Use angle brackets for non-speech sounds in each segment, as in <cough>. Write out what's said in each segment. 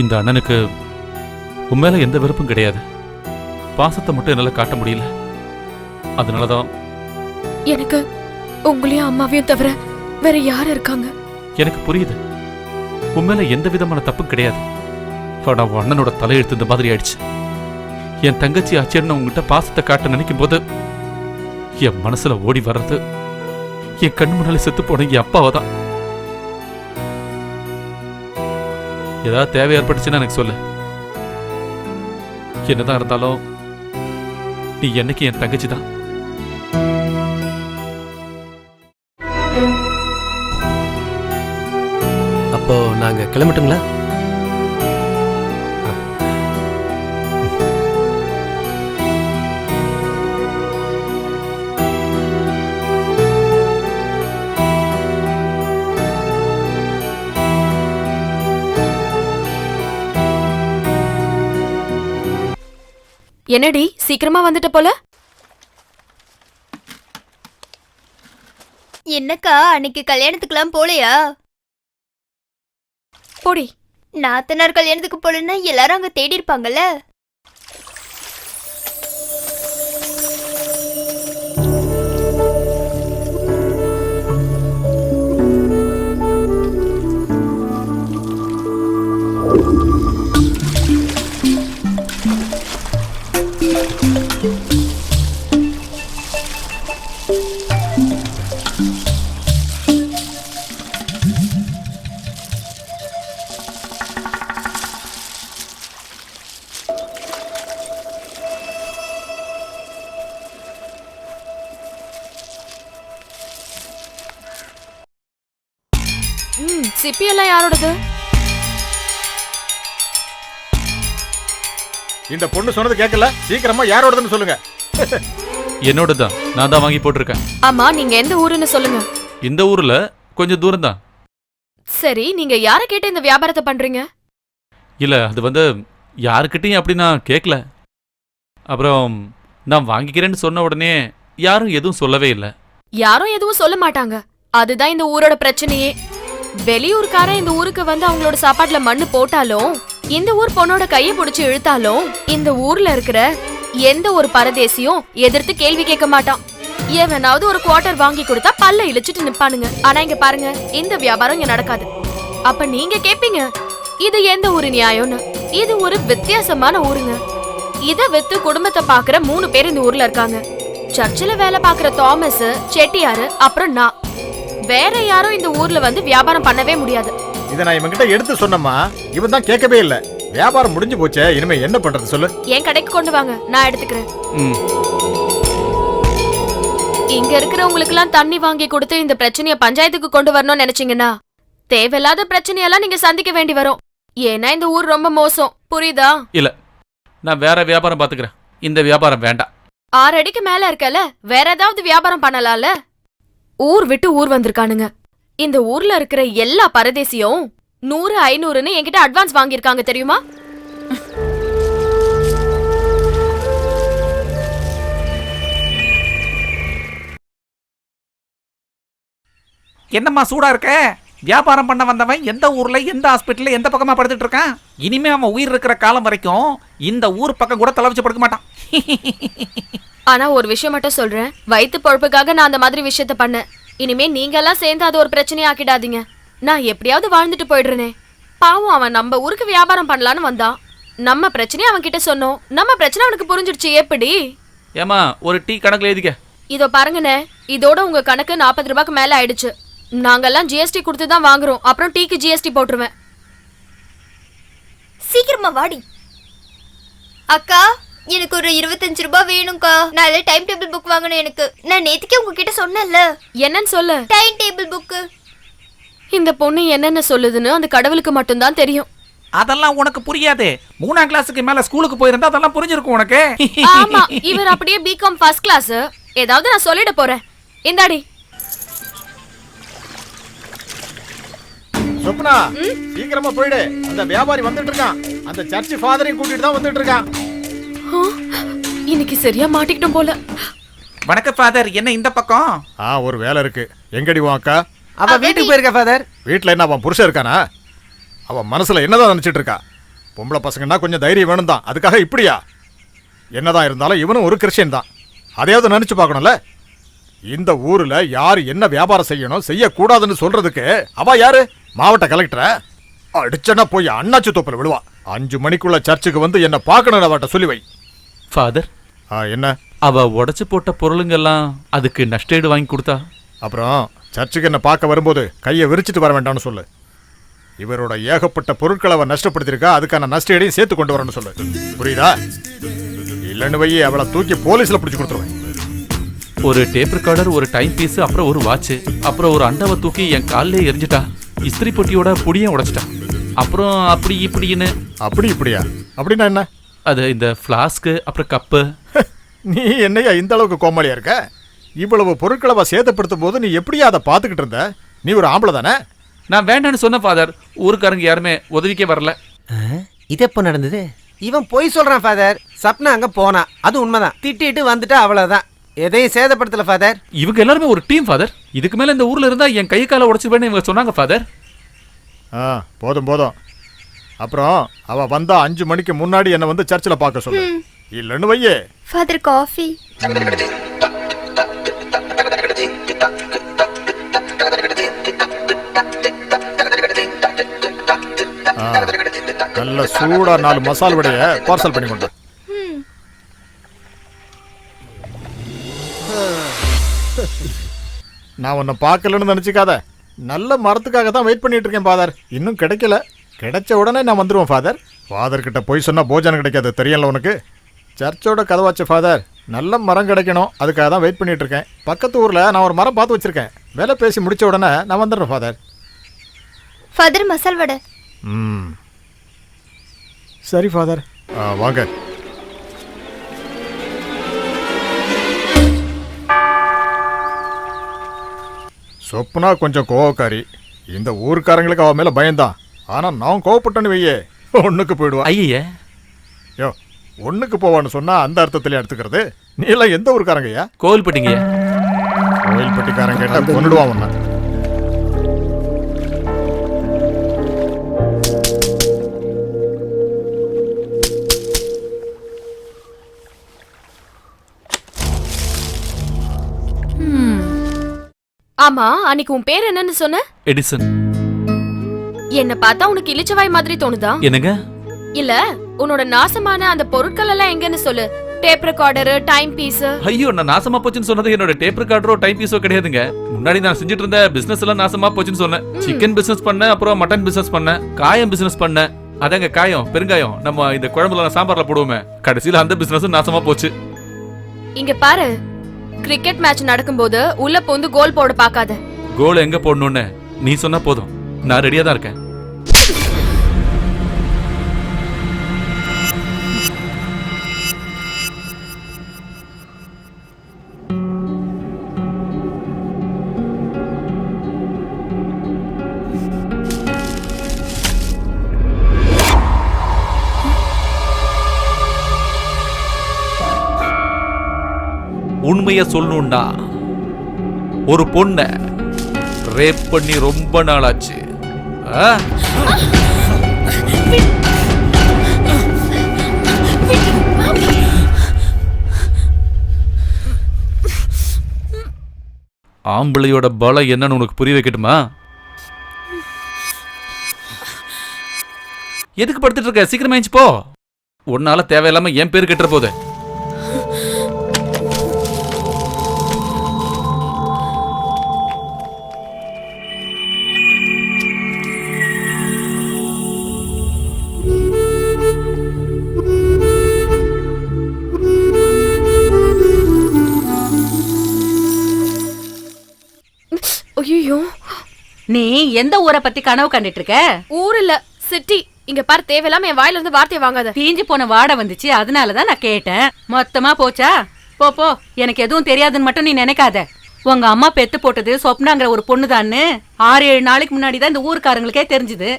இந்த அண்ணனுக்கு உன் மேலே எந்த வெறுப்பும் கிடையாது. பாசத்தை மட்டும் என்னால் காட்ட முடியல. அதனால தான் எனக்கு உங்களையும் அம்மாவையும் தவிர வேற யார் இருக்காங்க? எனக்கு புரியுது. உண்மையில எந்த விதமான தப்பும் கிடையாது. ஆனா உன் அண்ணனோட தலையெழுத்து இந்த மாதிரி ஆயிடுச்சு. என் தங்கச்சி ஆச்சரியன்னு உங்ககிட்ட பாசத்தை காட்ட நினைக்கும் போது என் மனசுல ஓடி வர்றது என் கண் முன்னாலே செத்து போன என் அப்பாவை தான் ஏதாவது தேவை ஏற்பட்டுச்சுன்னா எனக்கு சொல்லு. என்னதான் இருந்தாலும் நீ என்னைக்கு என் தங்கச்சி தான் கிளம்பட்டுங்களா? என்னடி சீக்கிரமா வந்துட்ட போல? என்னக்கா அன்னைக்கு கல்யாணத்துக்குலாம் போலையா? போடி. நாத்தனார் கல்யாணத்துக்கு போலன்னா எல்லாரும் அங்க தேடி இருப்பாங்கல்ல யாரோடது? இந்த பொண்ணு சொன்னது கேட்கல. சீக்கிரமா யாரோடதுன்னு சொல்லுங்க. என்னோட தான் நான் தான் வாங்கி போட்டிருக்கேன். ஆமா நீங்க எந்த ஊருன்னு சொல்லுங்க. இந்த ஊர்ல கொஞ்சம் தூரம் தான் சரி நீங்க யார கேட்டு இந்த வியாபாரத்தை பண்றீங்க? இல்ல அது வந்து யாருக்கிட்டையும் அப்படி நான் கேட்கல. அப்புறம் நான் வாங்கிக்கிறேன்னு சொன்ன உடனே யாரும் எதுவும் சொல்லவே இல்லை. யாரும் எதுவும் சொல்ல மாட்டாங்க. அதுதான் இந்த ஊரோட பிரச்சனையே. வெளியூர்காரன் இந்த ஊருக்கு வந்து அவங்களோட சாப்பாட்டுல மண்ணு போட்டாலும் இந்த ஊர் பொண்ணோட கைய புடிச்சு இழுத்தாலும் இந்த ஊர்ல இருக்கிற எந்த ஒரு பரதேசியும் எதிர்த்து கேள்வி கேட்க மாட்டான். எவனாவது ஒரு குவார்டர் வாங்கி கொடுத்தா பல்ல இழிச்சிட்டு நிப்பானுங்க. ஆனா இங்க பாருங்க இந்த வியாபாரம் இங்க நடக்காது. அப்ப நீங்க கேப்பீங்க இது எந்த ஊரு நியாயம்னு? இது ஒரு வித்தியாசமான ஊருங்க. இத வித்து குடும்பத்தை பாக்குற மூணு பேர் இந்த ஊர்ல இருக்காங்க. சர்ச்சில் வேலை பாக்குற தாமஸ் செட்டியாரு அப்புறம் நான். வேற யாரும் இந்த ஊர்ல வந்து வியாபாரம் பண்ணவே முடியாது. இதை நான் இவன்கிட்ட எடுத்து சொன்னம்மா. இவன் தான் கேட்கவே இல்ல. வியாபாரம் முடிஞ்சு போச்சே இனிமே என்ன பண்றது சொல்லு. என் கடைக்கு கொண்டு வாங்க நான் எடுத்துக்கிறேன். ம். இங்க இருக்கிறவங்களுக்கு எல்லாம் தண்ணி வாங்கி கொடுத்து இந்த பிரச்சனைய பஞ்சாயத்துக்கு கொண்டு வரணும்னு நினைச்சீங்கன்னா தேவையில்லாத பிரச்சனையெல்லாம் நீங்க சந்திக்க வேண்டி வரும். ஏன்னா இந்த ஊர் ரொம்ப மோசம். புரியுதா? இல்ல நான் வேற வியாபாரம் பார்த்துக்கிறேன். இந்த வியாபாரம் வேண்டாம். ஆறு அடிக்கு மேல இருக்கல வேற ஏதாவது வியாபாரம் பண்ணலாம்ல? ஊர் விட்டு ஊர் வந்திருக்கானுங்க. இந்த ஊர்ல இருக்கிற எல்லா பரதேசியும் நூறு ஐநூறுன்னு என்கிட்ட அட்வான்ஸ் வாங்கியிருக்காங்க தெரியுமா? என்னம்மா சூடா இருக்க? வியாபாரம் பண்ண வந்தவன் எந்த ஊர்ல எந்த ஹாஸ்பிட்டல்ல எந்த பக்கமா படுத்துட்டு இருக்கான்? இனிமே அவன் உயிர் இருக்கிற காலம் வரைக்கும் இந்த ஊர் பக்கம் கூட தலை வச்சு படுக்க மாட்டான். <laughs> ஆனா ஒரு விஷயம் மட்டும் சொல்றேன். வயித்து பொழப்புக்காக நான் அந்த மாதிரி விஷயத்த பண்ணேன். இனிமே நீங்க எல்லாம் சேர்ந்து அது ஒரு பிரச்சனையா ஆக்கிடாதீங்க. நான் எப்படியாவது வாழ்ந்துட்டு போயிடுறேனே. பாவம் அவன் நம்ம ஊருக்கு வியாபாரம் பண்ணலான்னு வந்தான். நம்ம பிரச்சனையை அவன் கிட்ட சொன்னோம். நம்ம பிரச்சனை அவனுக்கு புரிஞ்சிடுச்சு. எப்படி? ஏமா ஒரு டீ கணக்குல எழுதிக்க. இதோ பாருங்கண்ணே. இதோட உங்க கணக்கு நாற்பது ரூபாய்க்கு மேல ஆயிடுச்சு. நாங்கெல்லாம் ஜிஎஸ்டி கொடுத்து தான் வாங்குறோம். அப்புறம் டீக்கு ஜிஎஸ்டி போட்டுருவேன். சீக்கிரமா வாடி. அக்கா எனக்கு ஒரு இருபத்தஞ்சு ரூபாய் வேணும்க்கா. நாளை டைம் டேபிள் புக் வாங்கணும் எனக்கு. நான் நேத்துக்கே உங்ககிட்ட சொன்னேன்ல. என்னன்னு சொல்லு. டைம் டேபிள் புக்கு இந்த பொண்ணு என்னென்ன சொல்லுதுன்னு அந்த கடவுளுக்கு மட்டும்தான் தெரியும். அதெல்லாம் உனக்கு புரியாது. மூணாம் கிளாஸுக்கு மேல ஸ்கூலுக்கு போயிருந்தா அதெல்லாம் புரிஞ்சிருக்கும் உனக்கு. ஆமா இவர் அப்படியே பிகாம் ஃபர்ஸ்ட் கிளாஸ் ஏதாவது நான் சொல்லிட போறேன். இந்தாடி. சொப்னா சீக்கிரமா போயிடு. அந்த வியாபாரி வந்துட்டு இருக்கான். அந்த சர்ச் ஃபாதரையும் கூட்டிட்டு தான் வந்துட்டு இருக்கான். இன்னைக்கு சரியா மாட்டிக்கிட்டோம் போல. வணக்கம் ஃபாதர் என்ன இந்த பக்கம்? ஆ ஒரு வேலை இருக்கு. எங்கடி உன் அக்கா? அவ வீட்டுக்கு போயிருக்க ஃபாதர் வீட்ல என்ன அவன் புருஷன் இருக்கானா? அவன் மனசுல என்னதான் நினைச்சிட்டு இருக்கா? பொம்பளை பசங்கன்னா கொஞ்சம் தைரியம் வேணும் தான் அதுக்காக இப்படியா? என்னதான் இருந்தாலும் இவனும் ஒரு கிறிஸ்டியன் தான். அதையாவது நினைச்சு பார்க்கணும்ல? இந்த ஊர்ல யார் என்ன வியாபாரம் செய்யணும் செய்யக்கூடாதுன்னு சொல்றதுக்கு அவ யாரு? மாவட்ட கலெக்டரை அடிச்சனா போய் அண்ணாச்சி தோப்பில் விழுவா. அஞ்சு மணிக்குள்ள சர்ச்சுக்கு வந்து என்ன பார்க்கணும் அவட்ட சொல்லி வை. ஃபாதர் ஆ, என்ன? அவ உடைச்சு போட்ட பொருளுங்கெல்லாம் அதுக்கு நஷ்டஈடு வாங்கி கொடுத்தா? அப்புறம் சர்ச்சுக்கு என்ன பார்க்க வரும்போது கையை விரிச்சிட்டு வர வேண்டாம்னு சொல்லு. இவரோட ஏகப்பட்ட பொருட்களை அவன் நஷ்டப்படுத்தியிருக்கா அதுக்கான நஷ்டஈடையும் சேர்த்து கொண்டு வரணும்னு சொல்லு. புரியுதா? இல்லைன்னு வை அவளை தூக்கி போலீஸ்ல பிடிச்சி கொடுத்துருவேன். ஒரு டேப் ரெக்கார்டர் ஒரு டைம் பீஸ் அப்புறம் ஒரு வாட்ச் அப்புறம் ஒரு அண்டாவை தூக்கி என் காலிலே எரிஞ்சிட்டா இஸ்திரி பொட்டியோட புடியும் உடைச்சிட்டா. அப்புறம் அப்படி இப்படின்னு. அப்படி இப்படியா? அப்படின்னா என்ன? அது இந்த ஃப்ளாஸ்க்கு அப்புறம் கப்பு <laughs> நீ என்னையா இந்த அளவுக்கு கோமாளியா இருக்க? இவ்வளவு பொருட்களை அவ சேதப்படுத்தும் போது நீ எப்படியா அதை பார்த்துக்கிட்டு இருந்த? நீ ஒரு ஆம்பளை தானே? நான் வேண்டான்னு சொன்ன ஃபாதர் ஊருக்காரங்க யாருமே உதவிக்கே வரல. இது எப்போ நடந்தது? இவன் பொய் சொல்றான் ஃபாதர் சப்னா அங்க போனா. அது உண்மைதான். திட்டிட்டு வந்துட்டா அவ்வளவுதான். எதையும் சேதப்படுத்தல ஃபாதர் இவங்க எல்லாருமே ஒரு டீம் ஃபாதர் இதுக்கு மேல இந்த ஊர்ல இருந்தா என் கை காலை உடைச்சிருவேன்னு இவங்க சொன்னாங்க ஃபாதர் ஆ போதும் போதும். அப்புறம் அவ வந்தா அஞ்சு மணிக்கு முன்னாடி என்னை வந்து சர்ச்சில் பார்க்க சொல்லு. இல்லைன்னு வையே. ஃபாதர் காஃபி நல்ல சூடா நாலு மசால் வடைய பார்சல் பண்ணி கொண்டு. நான் உன்னை பார்க்கலன்னு நினச்சிக்காத. நல்ல மரத்துக்காக தான் வெயிட் பண்ணிட்டு இருக்கேன் ஃபாதர் இன்னும் கிடைக்கல. கிடைச்ச உடனே நான் வந்துடுவேன் ஃபாதர் ஃபாதர் கிட்ட போய் சொன்னா போஜனம் கிடைக்காது தெரியல உனக்கு? சர்ச்சோட கதவாச்சு ஃபாதர் நல்ல மரம் கிடைக்கணும். அதுக்காக தான் வெயிட் பண்ணிட்டு இருக்கேன். பக்கத்து ஊரில் நான் ஒரு மரம் பார்த்து வச்சிருக்கேன். வேலை பேசி முடிச்ச உடனே நான் வந்துடுறேன் ஃபாதர் ஃபாதர் மசால் வடை. ம். சரி ஃபாதர் ஆ, வாங்க. சொப்னா கொஞ்சம் கோவக்காரி. இந்த ஊர்க்காரங்களுக்கு அவன் மேல பயந்தான் ஆனா நான் கோவப்பட்டேன்னு வையே ஒண்ணுக்கு போயிடுவா. ஐய. யோ ஒண்ணுக்கு போவான்னு சொன்னா அந்த அர்த்தத்திலே எடுத்துக்கிறது? நீ எல்லாம் எந்த ஊர்க்காரங்கய்யா கோவில்பட்டிங்க. கோயில்பட்டிக்காரன் கேட்டா கொண்டுடுவான் உன்னை. ஆமா அன்னைக்கு உன் பேர் என்னன்னு சொன்ன? எடிசன். என்ன பார்த்தா உனக்கு இளிச்சவாய் மாதிரி தோணுதா? என்னங்க? இல்ல உன்னோட நாசமான அந்த பொருட்கள் எல்லாம் எங்கன்னு சொல்லு. டேப் ரெக்கார்டர் டைம் பீஸ் ஐயோ நான் நாசமா போச்சுன்னு சொன்னது என்னோட டேப் ரெக்கார்டரோ டைம் பீஸோ கிடையாதுங்க. முன்னாடி நான் செஞ்சுட்டு இருந்த பிசினஸ் எல்லாம் நாசமா போச்சுன்னு சொன்னேன். சிக்கன் பிசினஸ் பண்ணேன் அப்புறம் மட்டன் பிசினஸ் பண்ணேன் காயம் பிசினஸ் பண்ணேன். அதாங்க காயம் பெருங்காயம். நம்ம இந்த குழம்புல சாம்பார்ல போடுவோமே. கடைசியில அந்த பிசினஸும் நாசமா போச்சு. இங்க பாரு கிரிக்கெட் மேட்ச் நடக்கும்போது உள்ள பொந்து கோல் போட பாக்காத கோல் எங்க போடணும்னு? நீ சொன்னா போதும். நான் ரெடியா தான் இருக்கேன். உண்மையை சொல்லணும்னா ஒரு பொண்ணை ரேப் பண்ணி ரொம்ப நாளாச்சு. ஆ? ஆம்பளையோட பலம் என்னன்னு உனக்கு புரிய வைக்கட்டுமா? எதுக்கு படுத்துட்டு இருக்க? சீக்கிரமா போ. உன்னால தேவையில்லாம என் பேர் கெட்டுற போகுது. நீ எந்த ஊரை பத்தி கனவு கண்டுட்டு இருக்க ஊர் இல்ல சிட்டி இங்க பாரு தேவையில்லாம என் வாயில இருந்து வார்த்தையை வாங்காத. தீஞ்சு போன வாடை வந்துச்சு அதனாலதான் நான் கேட்டேன். மொத்தமா போச்சா? போ போ. எனக்கு எதுவும் தெரியாதுன்னு மட்டும் நீ நினைக்காத. உங்க அம்மா பெத்து போட்டது சொப்னாங்கிற ஒரு பொண்ணுதான்னு ஆறு ஏழு நாளைக்கு முன்னாடி தான் இந்த ஊருக்காரங்களுக்கே தெரிஞ்சுது.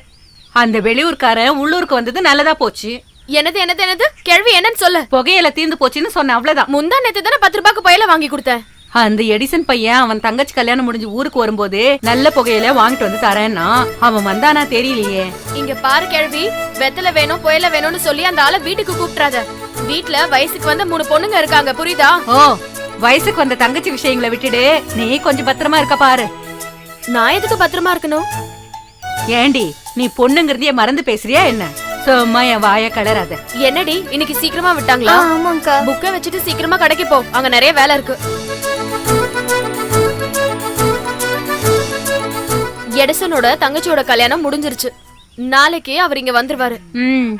அந்த வெளியூர்காரன் உள்ளூருக்கு வந்தது நல்லதா போச்சு. என்னது என்னது என்னது? கேள்வி என்னன்னு சொல்லு. புகையில தீர்ந்து போச்சுன்னு சொன்ன அவ்வளவுதான். முந்தா நேத்து தானே பத்து ரூபாய்க்கு பையில வாங்கி கொடுத்தேன். அந்த எடிசன் பையன் அவன் தங்கச்சி கல்யாணம் முடிஞ்சு ஊருக்கு வரும்போது நல்ல புகையில வாங்கிட்டு வந்து தரேன்னா அவன் வந்தானா தெரியலையே. இங்க பாரு கேள்வி வெத்தலை வேணும் புயல வேணும்னு சொல்லி அந்த ஆளை வீட்டுக்கு கூப்பிட்றாத வீட்ல வயசுக்கு வந்த மூணு பொண்ணுங்க இருக்காங்க புரியுதா? ஓ வயசுக்கு வந்த தங்கச்சி விஷயங்களை விட்டுடு நீ கொஞ்சம் பத்திரமா இருக்க பாரு. நான் எதுக்கு பத்திரமா இருக்கணும்? ஏண்டி நீ பொண்ணுங்கிறதையே மறந்து பேசுறியா என்ன? சும்மா என் வாய கலராத. என்னடி இன்னைக்கு சீக்கிரமா விட்டாங்களா? ஆமாங்கக்கா புக்கை வச்சுட்டு சீக்கிரமா கடைக்கு போ அங்க நிறைய வேலை இருக்கு. எடிசனோட தங்கச்சியோட கல்யாணம் முடிஞ்சிருச்சு. நாளைக்கு அவர் இங்க வந்துருவாரு. ம்.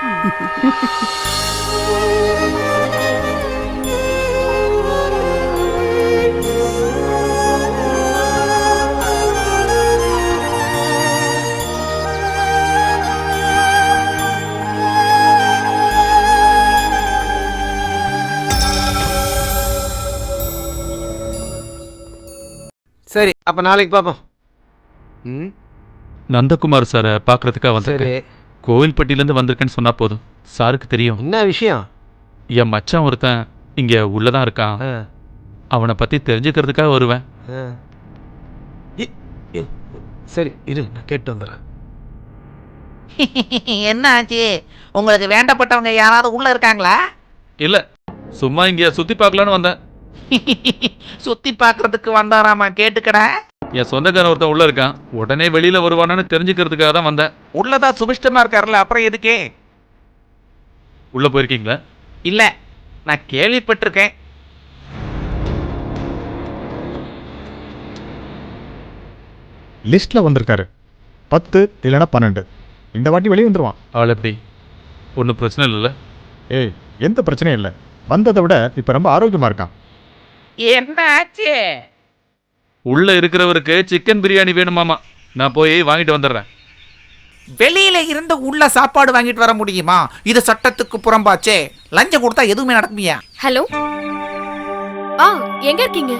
சரி அப்ப நாளைக்கு பார்ப்போம் ம்? நந்தகுமார் சாரை பார்க்கறதுக்காக சரி. வந்திருக்கேன் கோவில்பட்டியிலேருந்து வந்திருக்கேன்னு சொன்னா போதும். சாருக்கு தெரியும். என்ன விஷயம்? என் மச்சான் ஒருத்தன் இங்க உள்ளதான் இருக்கான். ஆ, அவனை பத்தி தெரிஞ்சுக்கிறதுக்காக வருவேன். ஆ. இ- இ- சரி இரு நான் கேட்டு வந்துடுறேன். <laughs> என்ன ஆச்சு? உங்களுக்கு வேண்டப்பட்டவங்க யாராவது உள்ள இருக்காங்களா? இல்ல சும்மா இங்க சுத்தி பார்க்கலான்னு வந்தேன். <laughs> சுத்தி பார்க்கிறதுக்கு வந்தாராமா கேட்டுக்கடா. என் சொந்தக்காரன் ஒருத்தன் உள்ள இருக்கான். உடனே வெளியில வருவானான்னு தெரிஞ்சுக்கிறதுக்காக தான் வந்தேன். உள்ளதா சுபிஷ்டமா இருக்காருல்ல அப்புறம் எதுக்கே? உள்ள போயிருக்கீங்களா? இல்ல நான் கேள்விப்பட்டிருக்கேன். லிஸ்ட்ல வந்திருக்காரு. பத்து இல்லைன்னா பன்னெண்டு. இந்த வாட்டி வெளியே வந்துருவான். ஆள் எப்படி? ஒன்றும் பிரச்சனை இல்லைல்ல? ஏய் எந்த பிரச்சனையும் இல்லை. வந்ததை விட இப்போ ரொம்ப ஆரோக்கியமா இருக்கான். என்ன ஆச்சு உள்ள இருக்கிறவருக்கு சிக்கன் பிரியாணி வேணுமாமா நான் போய் வாங்கிட்டு வந்துடுறேன். வெளியில இருந்து உள்ள சாப்பாடு வாங்கிட்டு வர முடியுமா? இது சட்டத்துக்கு புறம்பாச்சே. லஞ்சம் கொடுத்தா எதுவுமே நடக்குமியா? ஹலோ? ஆ எங்க இருக்கீங்க?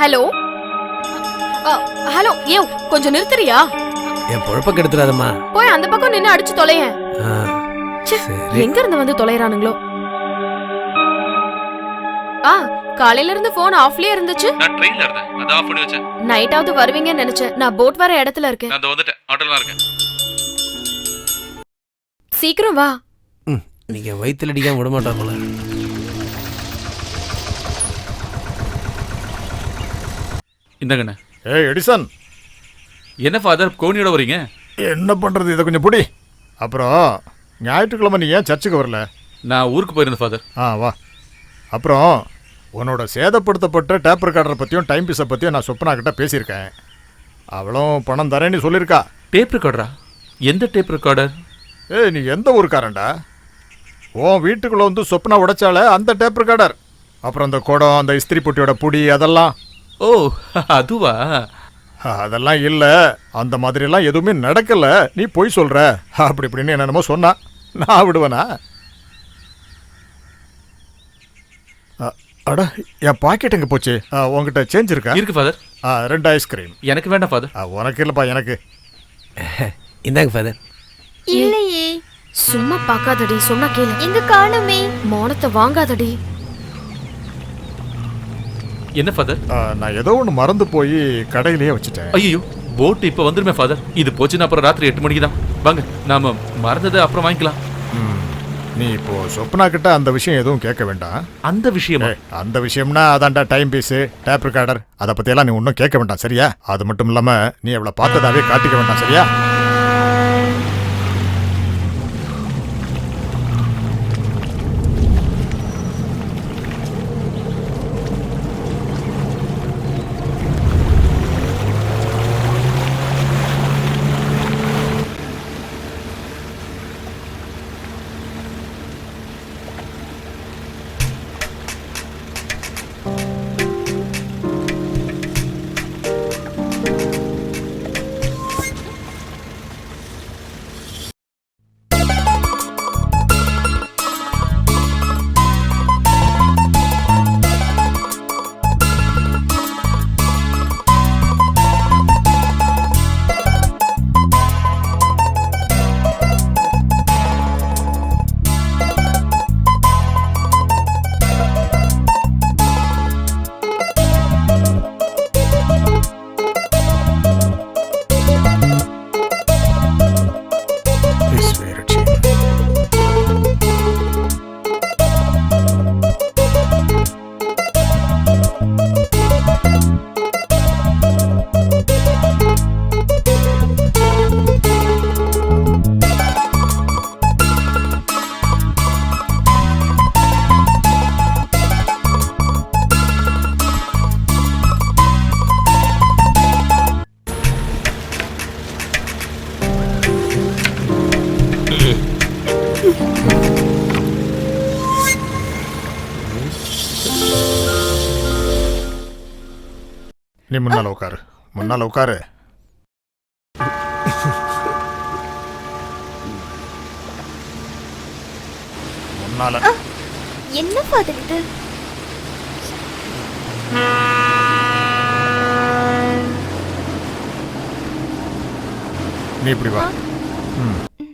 ஹலோ? ஆ, ஹலோ ஏ கொஞ்சம் நிறுத்துறியா? என் பொழப்ப கெடுத்துறாதம்மா. போய் அந்த பக்கம் நின்னு அடிச்சு தொலையேன். எங்க இருந்து வந்து தொலைறானுங்களோ? ஆ காலையில இருந்து போன் ஆஃப்லயே இருந்துச்சு. நான் ட்ரெயின்ல இருந்தேன். அதை ஆஃப் பண்ணி வச்சேன். நைட்டாவது வருவீங்கன்னு நினைச்சேன். நான் போட் வர இடத்துல இருக்கேன். நான் அதை வந்துட்டேன். ஆட்டோல இருக்கேன். சீக்கிரம் வா. நீங்க வயித்துல அடிக்காம விட மாட்டா போல. இந்தங்கண்ணே. ஏய் எடிசன். என்ன ஃபாதர் கோனியோட வரீங்க என்ன பண்றது? இதை கொஞ்சம் பிடி. அப்புறம் ஞாயிற்றுக்கிழமை நீ ஏன் சர்ச்சுக்கு வரல? நான் ஊருக்கு போயிருந்தேன் ஃபாதர் ஆ வா. அப்புறம் உன்னோட சேதப்படுத்தப்பட்ட டேப் ரெக்கார்டரை பற்றியும் டைம் பீஸை பற்றியும் நான் சொப்பனா கிட்ட பேசியிருக்கேன். அவளும் பணம் தரேன்னு சொல்லியிருக்கா. டேப் ரெக்கார்டரா எந்த டேப் ரெக்கார்டர் ஏய் நீ எந்த ஊருக்காரன்டா? உன் வீட்டுக்குள்ளே வந்து சொப்னா உடைச்சால அந்த டேப் ரெக்கார்டர் அப்புறம் அந்த குடம் அந்த இஸ்திரி பொட்டியோட புடி அதெல்லாம். ஓ அதுவா? அதெல்லாம் இல்லை. அந்த மாதிரிலாம் எதுவுமே நடக்கல. நீ பொய் சொல்ற. அப்படி இப்படின்னு என்னென்னமோ சொன்னா. நான் விடுவேனா? அட என் பாக்கெட் எங்கே போச்சு? அ, உன்கிட்ட சேஞ்ச் இருக்கா? இருக்கு ஃபாதர் ரெண்டு ஐஸ்கிரீம் எனக்கு வேண்டாம் ஃபாதர் ஆ, உனக்கு இல்லைப்பா எனக்கு. <laughs> இந்தாங்க ஃபாதர் இல்லையே. சும்மா பாக்காதடி சொன்னா கேளு. எங்க காணுமே? மௌனத்தை வாங்காதடி. என்ன ஃபாதர் நான் ஏதோ ஒன்று மறந்து போய் கடையிலேயே வச்சுட்டேன். ஐயோ போட் இப்போ வந்துருமே ஃபாதர் இது போச்சுன்னா அப்புறம் ராத்திரி எட்டு மணிக்கு தான் வாங்க நாம மறந்ததை அப்புறம் வாங்கிக்கலாம். நீ இப்போ சொப்னா கிட்ட அந்த விஷயம் எதுவும் கேட்க வேண்டாம். அந்த விஷயமா? அந்த விஷயம்னா அதான்டா டைம் பீஸு டேப் ரெக்கார்டர் அதை பற்றியெல்லாம் நீ ஒன்றும் கேட்க வேண்டாம் சரியா? அது மட்டும் இல்லாமல் நீ அவளை பார்த்ததாவே காட்டிக்க வேண்டாம் சரியா? நீ முன்னால உட்காரு. முன்னால உட்காரு. முன்னால. என்ன இது? நீ இப்படி வா. ம்.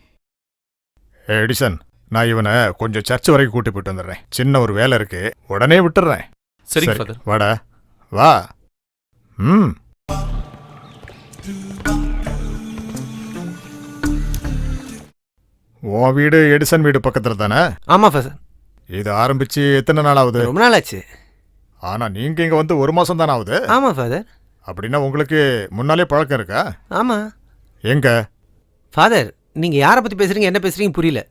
எடிசன் நான் இவனை கொஞ்சம் சர்ச் வரைக்கும் கூட்டி போயிட்டு வந்துடுறேன். சின்ன ஒரு வேலை இருக்கு. உடனே விட்டுறேன் சரி, வாடா. வா. ம். உன் வீடு எடிசன் வீடு பக்கத்துல தானே? ஆமா ஃபாதர். இது ஆரம்பிச்சு எத்தனை நாள் ஆகுது? ரொம்ப நாள் ஆச்சு. ஆனா நீங்க இங்க வந்து ஒரு மாசம் தானே ஆகுது? ஆமா ஃபாதர். அப்படின்னா உங்களுக்கு முன்னாலே பழக்கம் இருக்கா? ஆமா. எங்க? ஃபாதர் நீங்க யாரை பத்தி பேசுறீங்க என்ன பேசுறீங்க புரியல.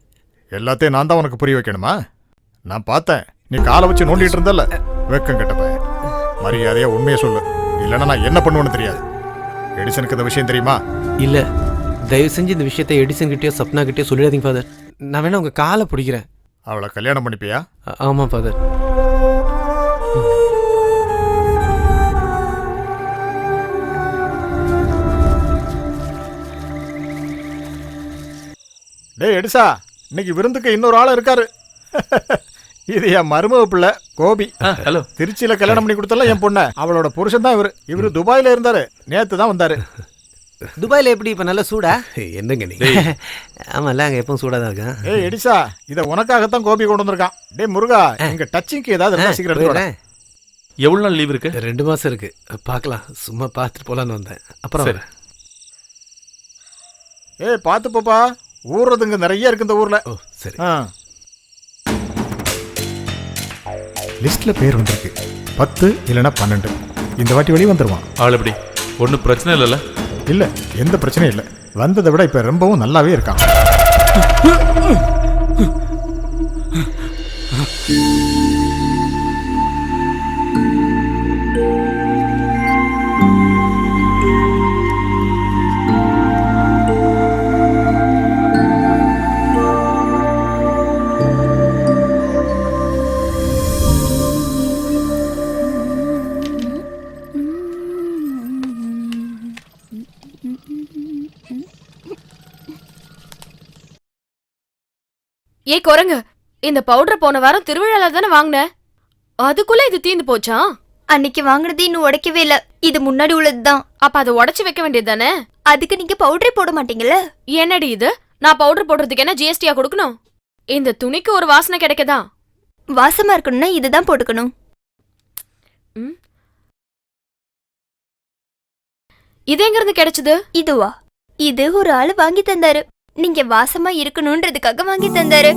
எல்லாத்தையும் நான் தான் உனக்கு புரிய வைக்கணுமா? நான் பார்த்தேன். நீ காலை வச்சு நோண்டிட்டு இருந்தல்ல. வெக்கம் கெட்ட பையன். மரியாதையா உண்மையை சொல்லு. இல்லைன்னா நான் என்ன பண்ணுவேன்னு தெரியாது. எடிசனுக்கு இந்த விஷயம் தெரியுமா? இல்ல. தயவு செஞ்சு இந்த விஷயத்தை எடிசன் கிட்டயோ சப்னா கிட்டயோ சொல்லிடாதீங்க ஃபாதர் நான் வேணா உங்க காலை பிடிக்கிறேன். அவளை கல்யாணம் பண்ணிப்பியா? ஆ- ஆமா ஃபாதர் டேய் எடிசா இன்னைக்கு விருந்துக்கு இன்னொரு ஆள் இருக்காரு. <laughs> இது என் மருமக பிள்ளை கோபி. ஆ ஹலோ திருச்சியில கல்யாணம் பண்ணி கொடுத்தல என் பொண்ண. அவளோட புருஷன் தான் இவரு. இவரு துபாயில இருந்தாரு. நேத்து தான் வந்தாரு. துபாயில எப்படி இப்ப நல்ல சூடா? என்னங்க நீ? ஆமால அங்க எப்பவும் சூடா தான் இருக்கேன். ஏய் எடிசா இத உனக்காகத்தான் கோபி கொண்டு வந்திருக்கான். டேய் முருகா இங்க டச்சிங்க்கு ஏதாவது சீக்கிரம். எவ்வளவு நாள் லீவ் இருக்கு? ரெண்டு மாசம் இருக்கு. பார்க்கலாம். சும்மா பார்த்துட்டு போலான்னு வந்தேன். அப்புறம். ஏய் பாத்து பாப்பா. ஊர்றதுங்க நிறைய இருக்கு இந்த ஊர்ல. ஓ சரி. லிஸ்ட்ல பேர் வந்திருக்கு. பத்து இல்லைன்னா பன்னெண்டு. இந்த வாட்டி வெளியே வந்துருவான். ஆள் எப்படி? ஒன்றும் பிரச்சனை இல்லைல்ல? இல்ல எந்த பிரச்சனையும் இல்ல. வந்ததை விட இப்ப ரொம்பவும் நல்லாவே இருக்கான். ஏய் குரங்கு இந்த பவுடர் போன வாரம் திருவிழால தானே வாங்கின? அதுக்குள்ள இது தீந்து போச்சா? அன்னைக்கு வாங்குனது இன்னும் உடைக்கவே இல்ல. இது முன்னாடி உள்ளதுதான் அப்ப அதை உடைச்சு வைக்க வேண்டியது தானே? அதுக்கு நீங்க பவுடரே போட மாட்டீங்கல்ல? என்னடி இது? நான் பவுடர் போடுறதுக்கு என்ன ஜிஎஸ்டியா கொடுக்கணும்? இந்த துணிக்கு ஒரு வாசனை கிடைக்கதா? வாசமா இருக்கணும்னா இதுதான் போட்டுக்கணும். இது எங்க இருந்து கிடைச்சது? இதுவா? இது ஒரு ஆளு வாங்கி தந்தாரு. நீங்க வாசமா இருக்கணும்ன்றதுக்காக வாங்கி தந்தாரு.